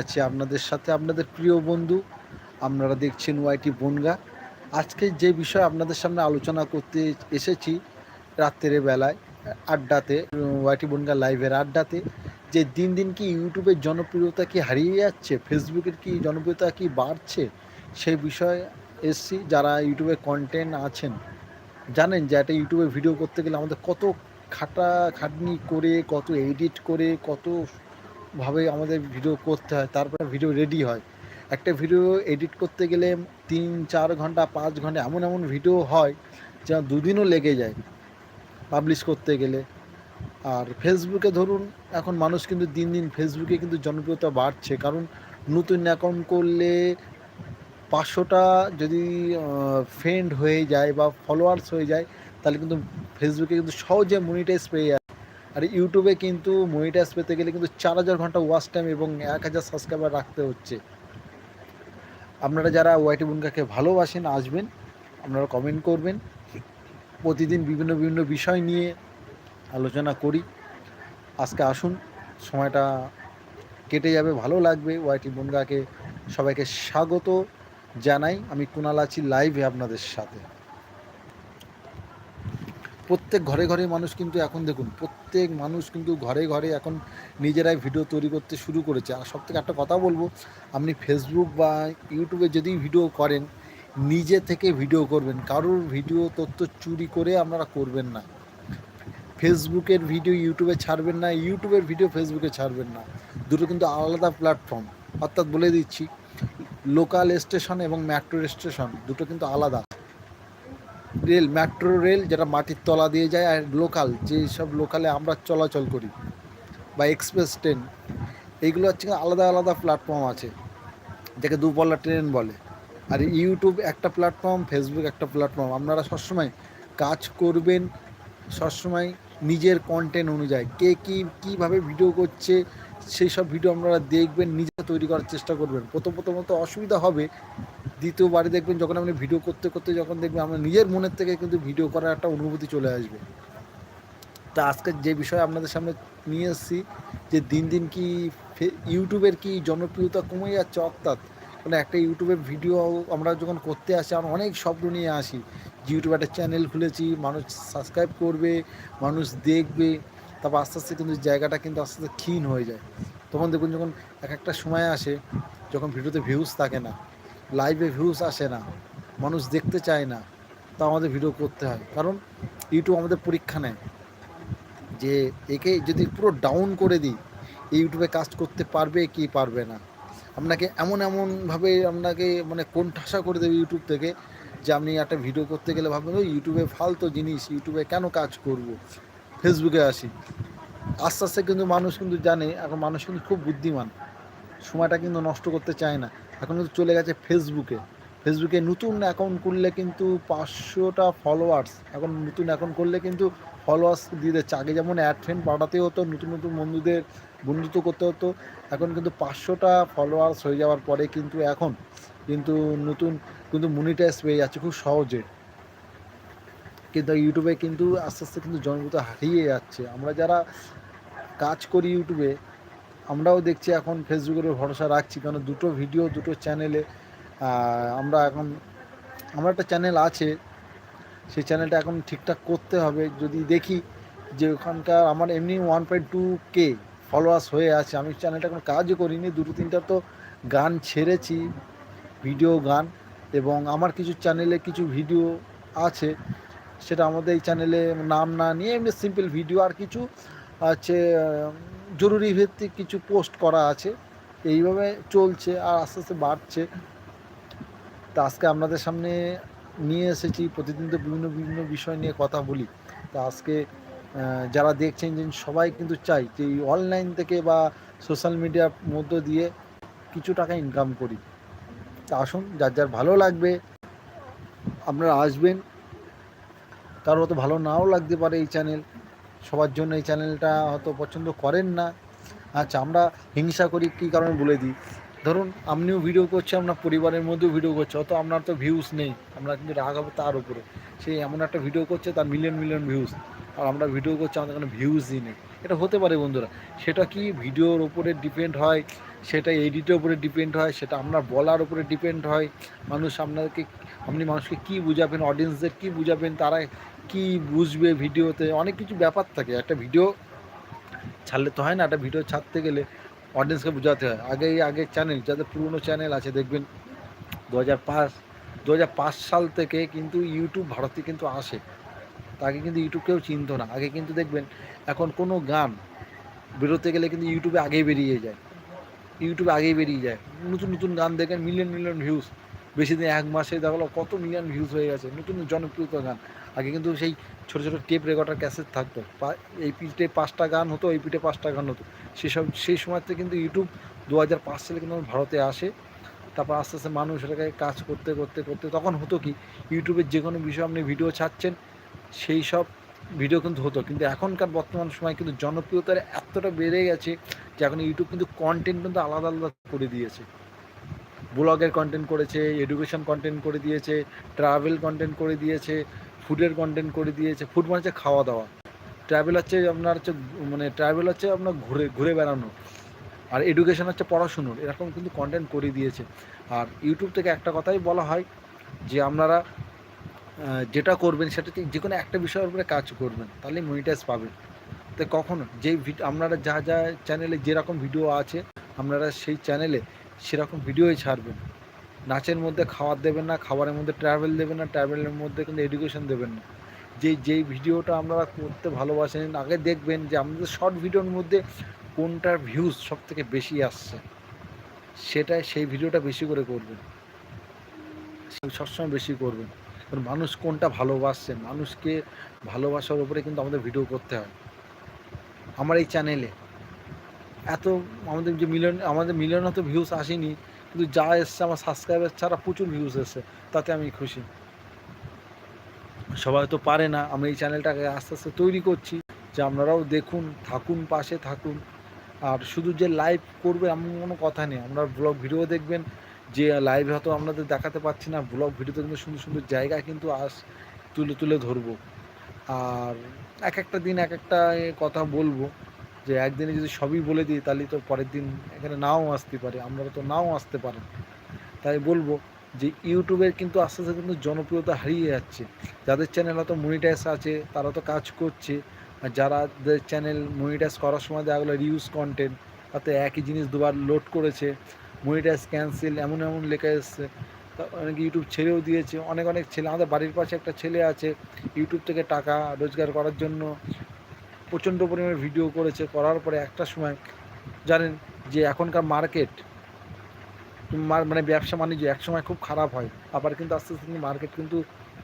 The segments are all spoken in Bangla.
আছি আপনাদের সাথে, আপনাদের প্রিয় বন্ধু, আপনারা দেখছেন ওয়াইটি বনগা। আজকে যে বিষয় আপনাদের সামনে আলোচনা করতে এসেছি রাত্রের বেলায়, আড্ডাতে, ওয়াইটি বনগা লাইভের আড্ডাতে, যে দিন দিন কি ইউটিউবের জনপ্রিয়তা কি হারিয়ে যাচ্ছে, ফেসবুকের কি জনপ্রিয়তা কি বাড়ছে সেই বিষয়ে এসছি। যারা ইউটিউবে কন্টেন্ট আছেন, জানেন যে একটা ইউটিউবে ভিডিও করতে গেলে আমাদের কত খাটা খাটনি করে, কত এডিট করে, কত ভাবে আমাদের ভিডিও করতে হয়, তারপরে ভিডিও রেডি হয়। একটা ভিডিও এডিট করতে গেলে তিন, চার ঘণ্টা, পাঁচ ঘণ্টা এমন এমন ভিডিও হয় যা দুদিনও লেগে যায় পাবলিশ করতে গেলে। আর ফেসবুকে ধরুন, এখন মানুষ কিন্তু দিন দিন ফেসবুকে কিন্তু জনপ্রিয়তা বাড়ছে। কারণ নতুন অ্যাকাউন্ট করলে পাঁচশোটা যদি ফ্রেন্ড হয়ে যায় বা ফলোয়ার্স হয়ে যায়, তাহলে কিন্তু ফেসবুকে কিন্তু সহজে মনিটাইজ পেয়ে যায়। আর ইউটিউবে কিন্তু মনিটাইজ পেতে গেলে কিন্তু চার হাজার ঘণ্টা ওয়াচ টাইম এবং এক হাজার সাবস্ক্রাইবার রাখতে হচ্ছে। আপনারা যারা ওয়াইটি বুনকাকে ভালোবাসেন, আসবেন, আপনারা কমেন্ট করবেন। প্রতিদিন বিভিন্ন বিভিন্ন বিষয় নিয়ে আলোচনা করি। আজকে আসুন, সময়টা কেটে যাবে, ভালো লাগবে। ওয়াইটি বনগাকে সবাইকে স্বাগত জানাই। আমি কুনাল আছি লাইভে আপনাদের সাথে। প্রত্যেক ঘরে ঘরে মানুষ কিন্তু এখন দেখুন, প্রত্যেক মানুষ কিন্তু ঘরে ঘরে এখন নিজেরাই ভিডিও তৈরি করতে শুরু করেছে। আর সব থেকে একটা কথা বলব, আপনি ফেসবুক বা ইউটিউবে যদি ভিডিও করেন, নিজে থেকে ভিডিও করবেন। কারোর ভিডিও তথ্য চুরি করে আপনারা করবেন না। ফেসবুকের ভিডিও ইউটিউবে ছাড়বেন না ইউটিউবের ভিডিও ফেসবুকে ছাড়বেন না। দুটো কিন্তু আলাদা প্ল্যাটফর্ম অর্থাৎ বলে দিচ্ছি লোকাল স্টেশন এবং মেট্রো স্টেশন দুটো কিন্তু আলাদা। রেল মেট্রো রেল যেটা মাটির তলা দিয়ে যায় আর লোকাল যেই সব লোকালে আমরা চলাচল করি বা এক্সপ্রেস ট্রেন এইগুলো হচ্ছে আলাদা আলাদা প্ল্যাটফর্ম আছে, যাকে দুপল্লা ট্রেন বলে। আর ইউটিউব একটা প্ল্যাটফর্ম ফেসবুক একটা প্ল্যাটফর্ম আপনারা সবসময় কাজ করবেন, সবসময় নিজের কন্টেন্ট অনুযায়ী। কে কী, কীভাবে ভিডিও করছে, সেই সব ভিডিও আপনারা দেখবেন, নিজে তৈরি করার চেষ্টা করবেন। প্রথম প্রথমত অসুবিধা হবে দ্বিতীয়বারে দেখবেন যখন আপনি ভিডিও করতে করতে যখন দেখবেন আপনার নিজের মনের থেকে কিন্তু ভিডিও করার একটা অনুভূতি চলে আসবে। তা আজকে যে বিষয় আপনাদের সামনে নিয়ে এসেছি, যে দিন দিন কি ইউটিউবের কি জনপ্রিয়তা কমে যাচ্ছে অর্থাৎ মানে একটা ইউটিউবের ভিডিও আমরা যখন করতে আসি, আমরা অনেক শব্দ নিয়ে আসি। যে ইউটিউবে একটা চ্যানেল খুলেছি, মানুষ সাবস্ক্রাইব করবে, মানুষ দেখবে, তারপর আস্তে আস্তে কিন্তু জায়গাটা কিন্তু আস্তে আস্তে ক্ষীণ হয়ে যায়। তখন দেখুন যখন এক একটা সময় আসে, যখন ভিডিওতে ভিউজ থাকে না লাইভে ভিউজ আসে না, মানুষ দেখতে চায় না, তা আমাদের ভিডিও করতে হয়। কারণ ইউটিউব আমাদের পরীক্ষা নেয়। যে একে যদি পুরো ডাউন করে দিই ইউটিউবে কাজ করতে পারবে কি পারবে না? আপনাকে এমন এমনভাবে আপনাকে মানে কোন ঠাসা করে দেবে ইউটিউব থেকে, যে আপনি একটা ভিডিও করতে গেলে ভাববেন, ওই ইউটিউবে ফালতো জিনিস ইউটিউবে কেন কাজ করব? ফেসবুকে আসি। আস্তে আস্তে কিন্তু মানুষ কিন্তু জানে, এখন মানুষ কিন্তু খুব বুদ্ধিমান। সময়টা কিন্তু নষ্ট করতে চায় না। এখন কিন্তু চলে গেছে ফেসবুকে ফেসবুকে নতুন অ্যাকাউন্ট করলে কিন্তু পাঁচশোটা ফলোয়ার্স এখন নতুন অ্যাকাউন্ট করলে কিন্তু ফলোয়ার্স দিয়ে দিচ্ছে। আগে যেমন অ্যাড ফ্রেন্ড পাঠাতে হতো, নতুন নতুন বন্ধুদের বন্ধুত্ব করতে হতো, এখন কিন্তু পাঁচশোটা ফলোয়ার্স হয়ে যাওয়ার পরে কিন্তু এখন কিন্তু নতুন কিন্তু মনিটাইজ পেয়ে যাচ্ছে খুব সহজে। কিন্তু ইউটিউবে কিন্তু আস্তে আস্তে কিন্তু জনপ্রিয়তা হারিয়ে যাচ্ছে। আমরা যারা কাজ করি ইউটিউবে আমরাও দেখছি এখন ফেসবুকের ভরসা রাখছি কারণ দুটো ভিডিও দুটো চ্যানেলে আমরা এখন, আমার একটা চ্যানেল আছে, সেই চ্যানেলটা এখন ঠিকঠাক করতে হবে। যদি দেখি যে ওখানকার আমার এমনি one point two K followers হয়ে আছে, আমি চ্যানেলটা কোনো কাজও করিনি, দুটো তিনটা তো গান ছেড়েছি ভিডিও গান, এবং আমার কিছু চ্যানেলে কিছু ভিডিও আছে, সেটা আমাদের এই চ্যানেলে নাম না নিয়ে এমনি সিম্পল ভিডিও আর কিছু আছে জরুরি ভিত্তিক কিছু পোস্ট করা আছে। এইভাবে চলছে আর আস্তে আস্তে বাড়ছে। তা আজকে আপনাদের সামনে নিয়ে এসেছি। প্রতিদিন তো বিভিন্ন বিভিন্ন বিষয় নিয়ে কথা বলি। তা আজকে যারা দেখছেন যে সবাই কিন্তু চাই যে এই অনলাইন থেকে বা সোশ্যাল মিডিয়ার মধ্য দিয়ে কিছু টাকা ইনকাম করি। তা আসুন, যার যার ভালো লাগবে, আপনারা আসবেন। কারও হয়তো ভালো নাও লাগতে পারে এই চ্যানেল সবার জন্য এই চ্যানেলটা হয়তো পছন্দ করেন না। আচ্ছা আমরা হিংসা করি কী কারণে বলে দিই? ধরুন, আপনিও ভিডিও করছে আপনার পরিবারের মধ্যেও ভিডিও করছে, অত আপনার তো ভিউজ নেই। আমরা কিন্তু রাগ হবে তার উপরে। সে এমন একটা ভিডিও করছে, তার মিলিয়ন মিলিয়ন ভিউজ আর আমরা ভিডিও করছি, আমাদের কোনো ভিউজই নেই। এটা হতে পারে বন্ধুরা, সেটা কি ভিডিওর ওপরে ডিপেন্ড হয়, সেটা এডিটের উপরে ডিপেন্ড হয়, সেটা আপনার বলার উপরে ডিপেন্ড হয়? মানুষ আপনাদেরকে আপনি মানুষকে কী বুঝাবেন অডিয়েন্সদের কী বুঝাবেন তারা কি বুঝবে ভিডিওতে? অনেক কিছু ব্যাপার থাকে। একটা ভিডিও ছাড়লে তো হয় না, একটা ভিডিও ছাড়তে গেলে অডিয়েন্সকে বোঝাতে হয়। আগে আগের চ্যানেল যাদের পুরনো চ্যানেল আছে, দেখবেন দু হাজার পাঁচ দু হাজার পাঁচ সাল থেকে কিন্তু ইউটিউব ভারতে কিন্তু আসে। তাকে কিন্তু ইউটিউব কেউ চিনতো না। আগে কিন্তু দেখবেন, এখন কোনো গান বেরোতে গেলে কিন্তু ইউটিউবে আগেই বেরিয়ে যায়। ইউটিউবে আগেই বেরিয়ে যায়। নতুন নতুন গান দেখেন মিলিয়ন মিলিয়ন ভিউজ বেশি দিন এক মাসে দেখল কত মিলিয়ন ভিউজ হয়ে গেছে, নতুন জনপ্রিয়তা গান। আগে কিন্তু সেই ছোটো ছোটো টেপ রেকর্ডার ক্যাসেট থাকতো। এই পিঠে পাঁচটা গান হতো, এই পিঠে পাঁচটা গান হতো। সেসব, সেই সময়তে কিন্তু ইউটিউব দু হাজার পাঁচ সালে কিন্তু ভারতে আসে। তারপর আস্তে আস্তে মানুষ এটাকে কাজ করতে করতে করতে তখন হতো কি ইউটিউবের যে কোনো বিষয়ে আপনি ভিডিও ছাড়ছেন, সেই সব ভিডিও কিন্তু হতো। কিন্তু এখনকার বর্তমান সময় কিন্তু জনপ্রিয়তার এতটা বেড়ে গেছে যে এখন ইউটিউব কিন্তু কন্টেন্ট কিন্তু আলাদা আলাদা করে দিয়েছে। ব্লগের কন্টেন্ট করেছে এডুকেশন কন্টেন্ট করে দিয়েছে ট্রাভেল কন্টেন্ট করে দিয়েছে ফুডের কন্টেন্ট করে দিয়েছে। ফুড মানে হচ্ছে খাওয়া দাওয়া ট্রাভেল হচ্ছে আপনার হচ্ছে মানে ট্রাভেল হচ্ছে আপনার ঘুরে ঘুরে বেড়ানো। আর এডুকেশন হচ্ছে পড়াশুনোর। এরকম কিন্তু কন্টেন্ট করে দিয়েছে। আর ইউটিউব থেকে একটা কথাই বলা হয় যে, আপনারা যেটা করবেন সেটা যে কোনো একটা বিষয়ের উপরে কাজ করবেন তাহলে মনিটাইজ পাবেন। তো কখনো যেই আপনারা যা যা চ্যানেলে যেরকম ভিডিও আছে, আপনারা সেই চ্যানেলে সেরকম ভিডিওই ছাড়বেন। নাচের মধ্যে খাবার দেবেন না, খাবারের মধ্যে ট্রাভেল দেবেন না ট্রাভেলের মধ্যে কিন্তু এডুকেশন দেবেন না। যে যেই ভিডিওটা আপনারা করতে ভালোবাসেন, আগে দেখবেন যে আমাদের শর্ট ভিডিওর মধ্যে কোনটার ভিউজ সব থেকে বেশি আসছে, সেটাই সেই ভিডিওটা বেশি করে করবেন। সবসময় বেশি করবেন। কারণ মানুষ কোনটা ভালোবাসছে মানুষকে ভালোবাসার উপরে কিন্তু আমাদের ভিডিও করতে হয়। আমার এই চ্যানেলে এত আমাদের যে মিলিয়ন, আমাদের মিলিয়ন তো ভিউজ আসেনি, কিন্তু যা এসছে আমার সাবস্ক্রাইবার ছাড়া প্রচুর ভিউজ এসছে, তাতে আমি খুশি। সবাই তো পারে না আমি এই চ্যানেলটাকে আস্তে আস্তে তৈরি করছি, যে আপনারাও দেখুন, থাকুন, পাশে থাকুন। আর শুধু যে লাইভ করবে এমন কোনো কথা নেই, আপনার ব্লগ ভিডিও দেখবেন, যে লাইভে হয়তো আপনাদের দেখাতে পাচ্ছি না ব্লগ ভিডিওতে কিন্তু সুন্দর সুন্দর জায়গা কিন্তু আস, তুলে তুলে ধরবো। আর এক একটা দিন এক একটা কথা বলব। যে একদিনে যদি সবই বলে দিই, তাহলে তো পরের দিন এখানে নাও আসতে পারে, আমরা তো নাও আসতে পারেন তাই বলব যে ইউটিউবের কিন্তু আস্তে আস্তে কিন্তু জনপ্রিয়তা হারিয়ে যাচ্ছে। যাদের চ্যানেল হয়তো মনিটাইজ আছে, তারা তো কাজ করছে। আর যারা চ্যানেল মনিটাইজ করার সময় দেখা গেলো রিউজ কন্টেন্ট তাতে একই জিনিস দুবার লোড করেছে। মনিটাইজ ক্যান্সেল এমন এমন লেখা এসছে। অনেক ইউটিউব ছেড়েও দিয়েছে। অনেক অনেক ছেলে, আমাদের বাড়ির পাশে একটা ছেলে আছে, ইউটিউব থেকে টাকা রোজগার করার জন্য প্রচণ্ড পরিমাণে ভিডিও করেছে, করার পরে একটা সময় জানেন যে এখনকার মার্কেট মানে ব্যবসা বাণিজ্য একসময় খুব খারাপ হয়, আবার কিন্তু আস্তে আস্তে মার্কেট কিন্তু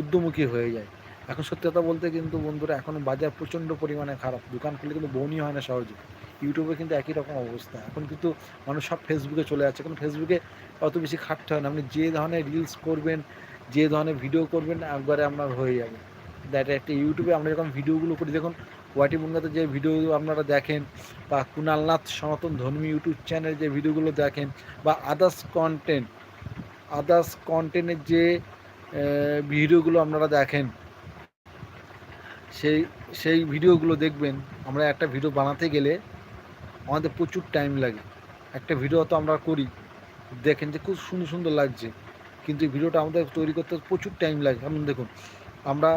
উদ্যমুখী হয়ে যায়। এখন সত্যি কথা বলতে কিন্তু বন্ধুরা, এখন বাজার প্রচণ্ড পরিমাণে খারাপ, দোকান খুলে কিন্তু বনি হয় না সহজে। ইউটিউবে কিন্তু একই রকম অবস্থা। এখন কিন্তু মানুষ সব ফেসবুকে চলে যাচ্ছে এখন ফেসবুকে অত বেশি খাটতে হয় না। আপনি যে ধরনের রিলস করবেন, যে ধরনের ভিডিও করবেন, একবারে আপনার হয়ে যাবে। দ্যাট একটা ইউটিউবে আমরা যখন ভিডিওগুলো করি, দেখুন ওয়াটি বঙ্গাতে যে ভিডিও আপনারা দেখেন, বা কুণালনাথ সনাতন ধর্মী ইউটিউব চ্যানেল যে ভিডিওগুলো দেখেন, বা আদার্স কন্টেন্ট আদার্স কন্টেন্টের যে ভিডিওগুলো আপনারা দেখেন, সেই সেই ভিডিওগুলো দেখবেন। আমরা একটা ভিডিও বানাতে গেলে আমাদের প্রচুর টাইম লাগে। একটা ভিডিও তো আমরা করি, দেখেন যে খুব সুন্দর সুন্দর লাগছে। কিন্তু ভিডিওটা আমাদের তৈরি করতে প্রচুর টাইম লাগে। কারণ দেখুন আমরা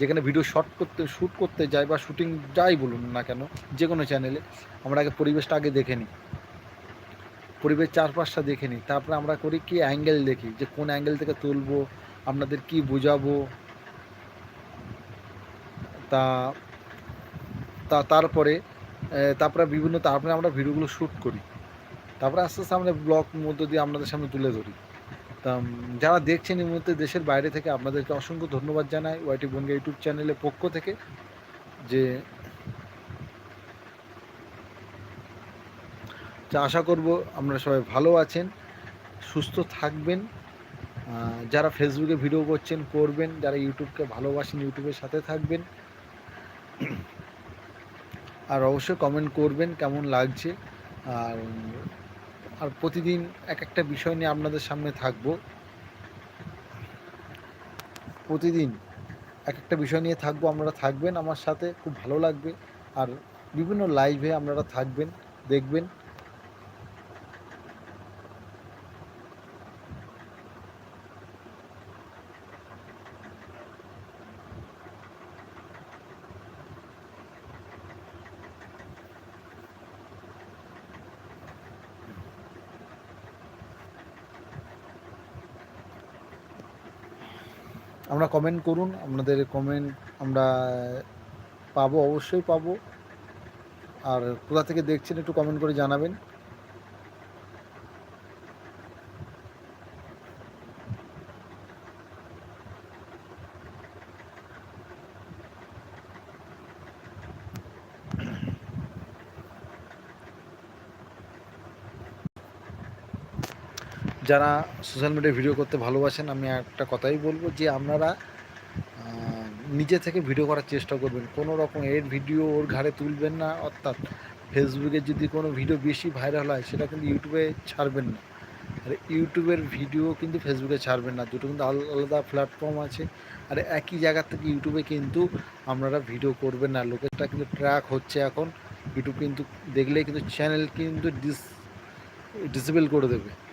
যেখানে ভিডিও শট করতে শ্যুট করতে যাই বা শ্যুটিং যাই বলুন না কেন, যে কোনো চ্যানেলে আমরা আগে পরিবেশটা আগে দেখে নিই। পরিবেশ চারপাশটা দেখে নিই। তারপরে আমরা করি কি অ্যাঙ্গেল দেখি, যে কোন অ্যাঙ্গেল থেকে তুলবো, আপনাদের কি বোঝাবো। তা তা, তারপরে তারপরে বিভিন্ন, তারপরে আমরা ভিডিওগুলো শ্যুট করি। তারপরে আস্তে আস্তে আমরা ব্লগ মধ্য দিয়ে আপনাদের সামনে তুলে ধরি। যারা দেখছেন এই মুহূর্তে দেশের বাইরে থেকে, আপনাদেরকে অসংখ্য ধন্যবাদ জানাই ওয়াইটি বনগা ইউটিউব চ্যানেলের পক্ষ থেকে যে আশা করব আপনারা সবাই ভালো আছেন, সুস্থ থাকবেন। যারা ফেসবুকে ভিডিও করছেন, করবেন। যারা ইউটিউবকে ভালোবাসেন, ইউটিউবের সাথে থাকবেন। আর অবশ্যই কমেন্ট করবেন কেমন লাগছে। আর আর প্রতিদিন এক একটা বিষয় নিয়ে আপনাদের সামনে থাকব। প্রতিদিন এক একটা বিষয় নিয়ে থাকব, আপনারা থাকবেন আমার সাথে, খুব ভালো লাগবে। আর বিভিন্ন লাইভে আপনারা থাকবেন, দেখবেন। আমরা কমেন্ট করুন, আপনাদের কমেন্ট আমরা, পাবো, অবশ্যই পাবো। আর কোথা থেকে দেখছেন একটু কমেন্ট করে জানাবেন। যারা সোশ্যাল মিডিয়ায় ভিডিও করতে ভালোবাসেন, আমি একটা কথাই বলব যে আপনারা নিজে থেকে ভিডিও করার চেষ্টা করবেন। কোনো রকম এর ভিডিও ওর ঘাড়ে তুলবেন না, অর্থাৎ ফেসবুকে যদি কোনো ভিডিও বেশি ভাইরাল হয়, সেটা কিন্তু ইউটিউবে ছাড়বেন না। আর ইউটিউবের ভিডিও কিন্তু ফেসবুকে ছাড়বেন না। দুটো কিন্তু আল- আলাদা প্ল্যাটফর্ম আছে। আর একই জায়গা থেকে ইউটিউবে কিন্তু আপনারা ভিডিও করবেন না। লোকেরটা কিন্তু ট্র্যাক হচ্ছে এখন। ইউটিউব কিন্তু দেখলে কিন্তু চ্যানেল কিন্তু ডিস ডিসেবল করে দেবে।